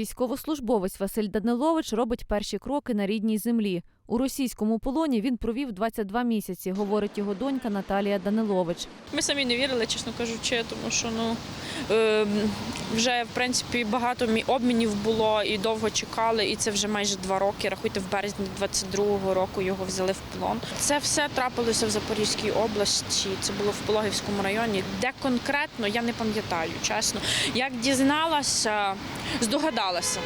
Військовослужбовець Василь Данилович робить перші кроки на рідній землі. У російському полоні він провів 22 місяці, говорить його донька Наталія Данилович. Ми самі не вірили, чесно кажучи, тому що ну е, вже в принципі багато обмінів було і довго чекали, і це вже майже два роки. Рахуйте, в березні 22-го року його взяли в полон. Це все трапилося в Запорізькій області. Це було в Пологівському районі. Де конкретно я не пам'ятаю, чесно. Як дізналася, здогадалася.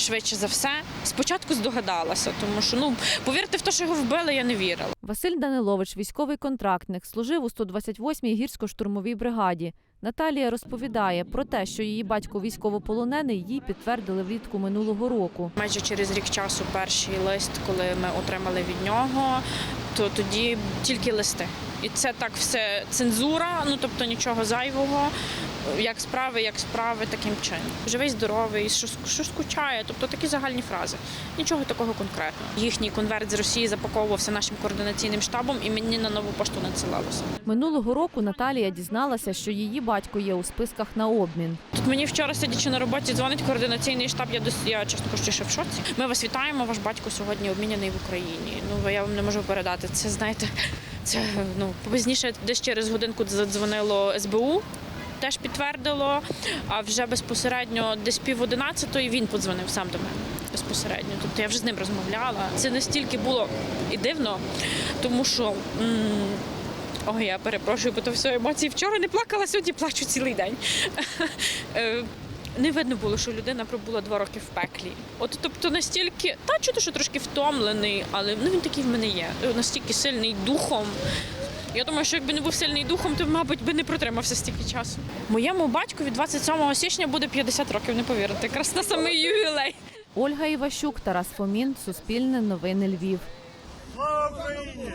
Швидше за все, спочатку здогадалася, тому що ну повірте в те, що його вбили, я не вірила. Василь Данилович, військовий контрактник, служив у 128-й гірсько-штурмовій бригаді. Наталія розповідає про те, що її батько військовополонений, їй підтвердили влітку минулого року. Майже через рік часу перший лист, коли ми отримали від нього, то тоді тільки листи. І це так все цензура, ну тобто нічого зайвого. Як справи, як справи, таким чином. Живий, здоровий, що, що скучає, тобто такі загальні фрази. Нічого такого конкретного. Їхній конверт з Росії запаковувався нашим координаційним штабом і мені на нову пошту надсилалося. Минулого року Наталія дізналася, що її батько є у списках на обмін. Тут мені вчора сидячи на роботі, дзвонить координаційний штаб. Я дос- я чесно кажучи, ще в шоці. Ми вас вітаємо. Ваш батько сьогодні обміняний в Україні. Ну я вам не можу передати. Це знаєте, це ну пізніше десь через годинку задзвонило СБУ. Теж підтвердило, а вже безпосередньо десь пів одинадцятої він подзвонив сам до мене безпосередньо. Тобто я вже з ним розмовляла. Це настільки було і дивно, тому що ой, я перепрошую, бо то все емоції. Вчора не плакала, сьогодні плачу цілий день. Не видно було, що людина пробула два роки в пеклі. От тобто настільки, та чути, що трошки втомлений, але ну він такий в мене є. Настільки сильний духом. Я думаю, що якби не був сильний духом, то, мабуть, би не протримався стільки часу. Моєму батькові 27 січня буде 50 років, не повірите. Якраз на самий ювілей. Ольга Іващук, Тарас Фомін, Суспільне новини Львів. Слава Україні!